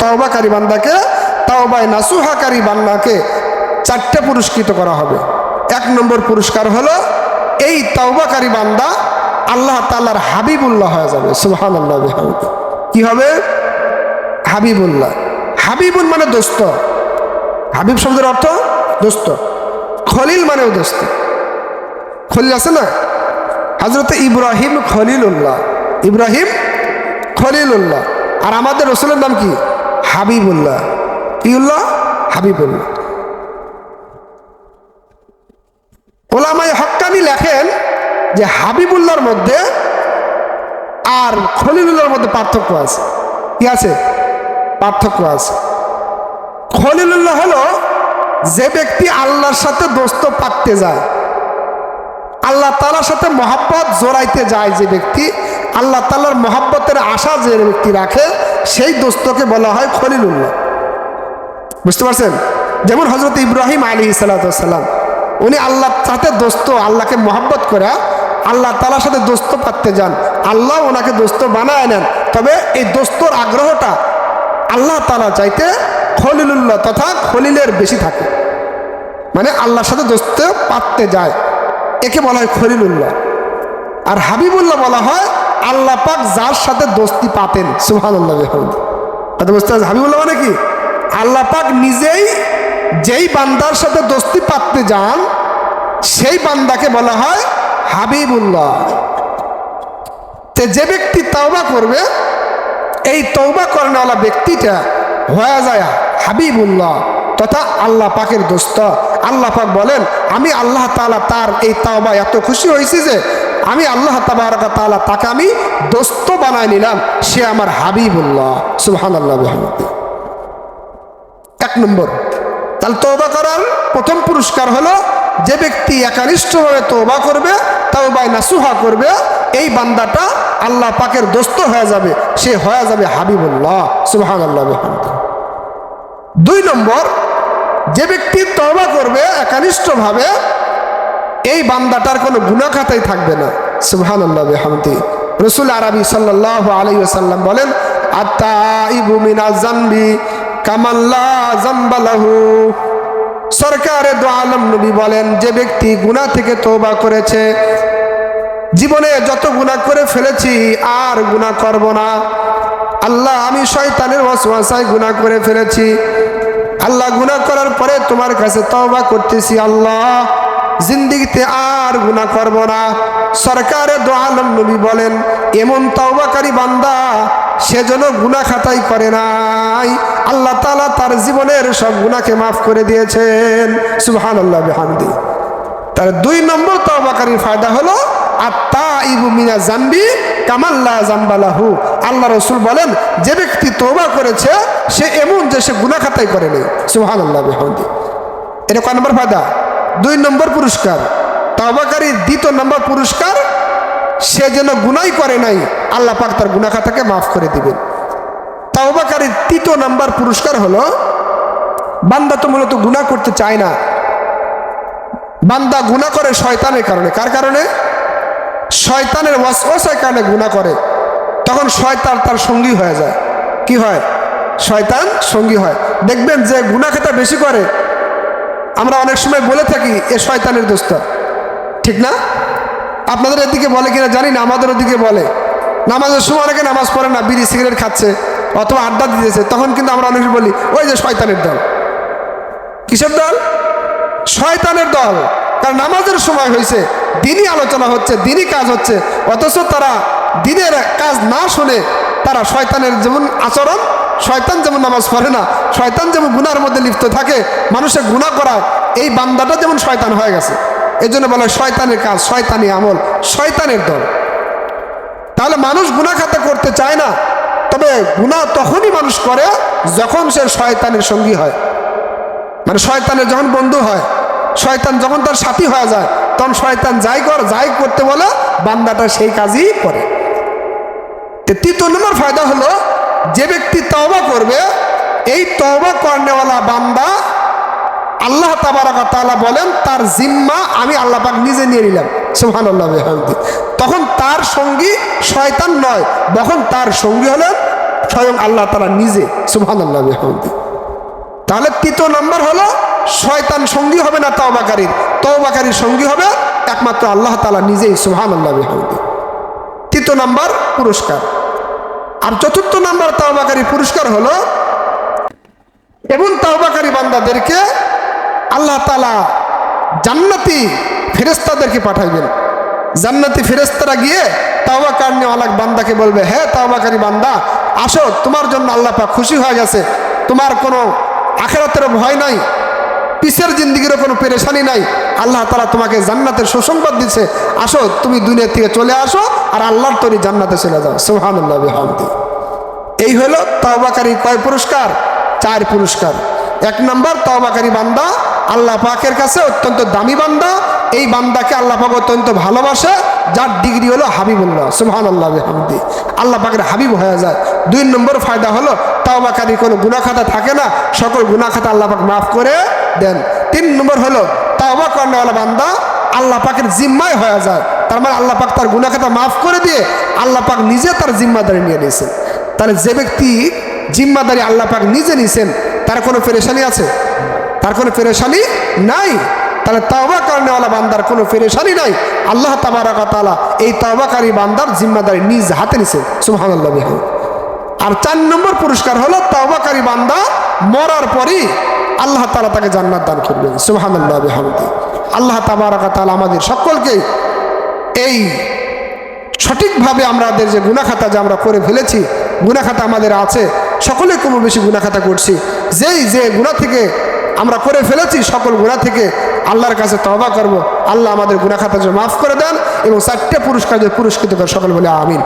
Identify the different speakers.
Speaker 1: তওবাকারী বান্দাকে, তাওবায় নাসুহাকারী বান্দাকে চারটে পুরস্কৃত করা হবে। এক নম্বর পুরস্কার হলো, এই তাওবাকারী বান্দা আল্লাহ তাল্লার হাবিবুল্লাহ হয়ে যাবে। সুহান আল্লাহ কি হবে? হাবিবুল্লাহ। হাবিবুল মানে দোস্ত। হাবিব শব্দের অর্থ দোস্ত। খলিল মানেও দোস্ত। খলিল আছে না? হজরত ইব্রাহিম খলিলুল্লাহ। ইব্রাহিম খলিলুল্লাহ। আর আমাদের রসুলের নাম কি? হাবিবুল্লাহ। কি উল্লাহ হাবিবুল্লাহ। ওলামাই হক্কানি লেখেন যে হাবিবুল্লাহর মধ্যে আর খলিলুল্লাহর মধ্যে পার্থক্য আছে। কি আছে? পার্থক্য আছে। খলিলুল্লাহ হলো যে ব্যক্তি আল্লাহর সাথে দোস্ত পাততে যায়, আল্লাহ তালার সাথে মহাব্বত জোড়াইতে যায় যে ব্যক্তি, আল্লাহ তালার মহাব্বতের আশা যে ব্যক্তি রাখে সেই দোস্তকে বলা হয় খলিলুল্লাহ। বুঝতে পারছেন? যেমন হজরত ইব্রাহিম আলী সালাতাম উনি আল্লাহ সাথে দোস্ত, আল্লাহকে মহাব্বত করে, আল্লাহ তালার সাথে দোস্ত পাততে যান। আল্লাহ ওনাকে দোস্ত বানায় নেন। তবে এই দোস্তর আগ্রহটা আল্লাহ তালা চাইতে খলিলুল্লাহ তথা খলিলের বেশি থাকে। মানে আল্লাহর সাথে দোস্ত পাততে যায়। একে বলা হয় খলিলুল্লাহ। আর হাবিবুল্লাহ বলা হয় আল্লাহ পাক যার সাথে দোস্তি পাতেন সুহান আল্লাহ কথা বুঝতে পারছেন হাবিবুল্লাহ মানে কি? আল্লাহ পাক নিজেই যেই বান্দার সাথে দোস্তি পাততে যান, সেই বান্দাকে বলা হয় হাবিবুল্লাহ। যে ব্যক্তি তওবা করবে, এই তৌবা করেনওয়ালা ব্যক্তিটা হয়ে যায় হাবিবুল্লাহ তথা আল্লাহ পাকের দোস্ত। আল্লাহ পাক বলেন, আমি আল্লাহ তালা তার এই তাওবা এত খুশি হয়েছি যে আমি আল্লাহ তাবারকা তালা তাকে আমি দোস্ত বানায় নিলাম। সে আমার হাবিবুল্লাহ। সুহান আল্লাহ এক নম্বর। তাহলে তৌবা করার প্রথম পুরস্কার হলো যে ব্যক্তি একানিষ্ঠভাবে তৌবা করবে, তাওবায় নাসুহা করবে, এই বান্দাটা আল্লাহ পাকের দোস্ত হয়ে যাবে। সে হয়ে যাবে হাবিবুল্লাহ। সুহান আল্লাহ দুই নম্বর, যে ব্যক্তি তবা করবে একানিষ্ঠভাবে এই বান্দাটার কোনো গুণাখাতাই থাকবে না। সুহান আল্লাহ হামদি রসুল আরবি সাল্লাহ আলাই সাল্লাম বলেন আত্মা ইবুমিনা জাম্বি কামাল্লা জাম্বালাহু সরকারে দো নবী বলেন, যে ব্যক্তি গুণা থেকে তোবা করেছে, জীবনে যত গুণা করে ফেলেছি, আর গুণা করব না। আল্লাহ, আমি শয়তানের ওয়াসওয়াসায় গুণা করে ফেলেছি। আল্লাহ গুণা করার পরে তোমার কাছে তওবা করতেছি, আল্লাহ। জিন্দিগিতে আর গুণা করব না। সরকারে দো আলম নবী বলেন, এমন তওবাকারী বান্দা সেজন্য গুণা খাতাই করে নাই। আল্লাহ তালা তার জীবনের সব গুণাকে মাফ করে দিয়েছেন। সুবহান আল্লাহ বেহামদি। তার দুই নম্বর তওবাকারীর ফায়দা হলো আত্মা ইবু মিনা জাম্বি কামাল্লা জাম্বালাহু আল্লাহ রসুল বলেন, যে ব্যক্তি তৌবা করেছে, সে এমন যে সে গুনা খাতাই করেনি সুহান আল্লাহ বেহামদি। এটা কয় নম্বর ফায়দা? দুই নম্বর পুরস্কার। তবাকারীর দ্বিতীয় নম্বর পুরস্কার, সে যেন গুনাই করে নাই, আল্লাহ পাক তার গুনা খাতাকে মাফ করে দিবেন। তবাকারীর তৃতীয় নম্বর পুরস্কার হলো, বান্দা তো মূলত গুণা করতে চায় না। বান্দা গুণা করে শয়তানের কারণে। কার কারণে? শয়তানের ওয়াসওয়াসার কারণে গুণা করে। তখন শয়তান তার সঙ্গী হয়ে যায়। কি হয়? শয়তান সঙ্গী হয়। দেখবেন যে গুণা খেতা বেশি করে আমরা অনেক সময় বলে থাকি, এ শয়তানের দোস্ত। ঠিক না? আপনাদের এদিকে বলে কিনা জানি না, আমাদের ওদিকে বলে। নামাজের সময় অনেকে নামাজ পড়ে না, বিড়ি, সিগারেট খাচ্ছে অথবা আড্ডা দিতেছে, তখন কিন্তু আমরা অনেক বলি, ওই যে শয়তানের দল। কিসের দল? শয়তানের দল। কারণ নামাজের সময় হয়েছে দিনই আলোচনা হচ্ছে, দিনই কাজ হচ্ছে, অথচ তারা দিনের কাজ না শুনে তারা শয়তানের যেমন আচরণ, শয়তান যেমন নামাজ পড়ে না, শয়তান যেমন গুনার মধ্যে লিপ্ত থাকে, মানুষের গুণা করায় এই বান্দাটা যেমন শয়তান হয়ে গেছে এই জন্য বলে শয়তানের কাজ, শয়তানি আমল, শয়তানের দল। তাহলে মানুষ গুণা খাতা করতে চায় না, তবে গুণা তখনই মানুষ করে যখন সে শয়তানের সঙ্গী হয়। মানে শয়তানের যখন বন্ধু হয়, শয়তান যখন তার সাথী হয়ে যায়, তখন শয়তান যাই কর, যাই করতে বলে, বান্দাটা সেই কাজই করে। তৃতীয় নম্বর ফায়দা হলো, যে ব্যক্তি তওবা করবে, এই তওবা কর্নেওয়ালা বান্দা আল্লাহ তাবারাকা তাআলা বলেন, তার জিম্মা আমি আল্লাহ পাক নিজে নিয়ে নিলাম। সুবহানাল্লাহ, বিহামদি। তখন তার সঙ্গী শয়তান নয় তখন তার সঙ্গী হলেন স্বয়ং আল্লাহ তালা নিজে। সুহান আল্লাহ তাহলে তৃতীয় নম্বর হলো, শয়তান সঙ্গী হবে না তওবাকারীর তওবাকারীর সঙ্গী হবে একমাত্র আল্লাহ তালা নিজেই সুহান আল্লাহ তৃতীয় নাম্বার পুরস্কার। আর চতুর্থ নম্বর তাওবাকারী পুরস্কার হলো এমন তাওবাকারী বান্দাদেরকে আল্লাহ তালা জান্নাতি ফেরেস্তাদেরকে পাঠাইবেন। জান্নাতি ফেরেস্তারা গিয়ে তাওবা কারণেওয়ালাক, বান্দাকে বলবে হ্যাঁ তাওবাকারী বান্দা, আসো, তোমার জন্য আল্লাহ পাক খুশি হয়ে গেছে। তোমার কোনো আখেরাতের ভয় নাই, পিসের জিন্দিগিরও কোনো পেরেশানি নাই। আল্লাহ তালা তোমাকে জান্নাতের সুসংবাদ দিচ্ছে। আসো, তুমি দুনিয়া থেকে চলে আসো আর আল্লাহর তৈরি জান্নাতে চলে যাও। সোহান আল্লাহ এই হলো তওবাকারী কয় পুরস্কার? চার পুরস্কার। এক নম্বর, তাওবাকারী বান্দা আল্লাহ পাকের কাছে অত্যন্ত দামি বান্দা। এই বান্দাকে আল্লাহ পাক অত্যন্ত ভালোবাসে। যার ডিগ্রি হলো হাবিবুল্লাহ। সুবহান আল্লাহ হামদি আল্লাহ পাকের হাবিব হয়ে যায়। দুই নম্বর ফায়দা হলো তওবাকারী কোনো গুণাখাতা থাকে না। সকল গুণাখাতা আল্লাহ পাক মাফ করে দেন। তিন নম্বর হলো, তওবা করানোওয়ালা বান্দা আল্লাহ পাকের জিম্মায় হয়ে যায়। তার মানে আল্লাহ পাক তার গুণাখাতা মাফ করে দিয়ে আল্লাহ পাক নিজে তার জিম্মাদারি নিয়ে নিয়েছেন। তাহলে যে ব্যক্তি জিম্মাদারি আল্লাহ পাক নিজে নিছেন, তার কোনো পেরেশানি আছে? তার কোনো পেরেশানি নাই। তাহলে তাওবা করেনেওয়ালা বান্দার কোনো পেরেশানি নাই। আল্লাহ তাবারাকা তাআলা এই তাওবাকারী বান্দার জিম্মাদারি নিজ হাতে নিছেন সুবহানাল্লাহ বিহামদিহি। আর চার নম্বর পুরস্কার হলো তাওবাকারী বান্দা মরার পরই আল্লাহ তালা তাকে জান্নাত দান করবেন। সুবহানাল্লাহ বিহামদিহি। আল্লাহ তাবারাকা তাআলা আমাদের সকলকেই এই সঠিকভাবে আমাদের যে গুণাখাতা যে আমরা করে ফেলেছি গুণাখাতা আমাদের আছে, সকলে কম বেশি গুণাখাতা করছি। যেই যে গুণা থেকে আমরা করে ফেলেছি, সকল গুণা থেকে আল্লাহর কাছে তবা করব। আল্লাহ আমাদের গুণাখাতা যে মাফ করে দেন এবং চারটে পুরস্কার পুরস্কৃত করে সকল বলে আমিন।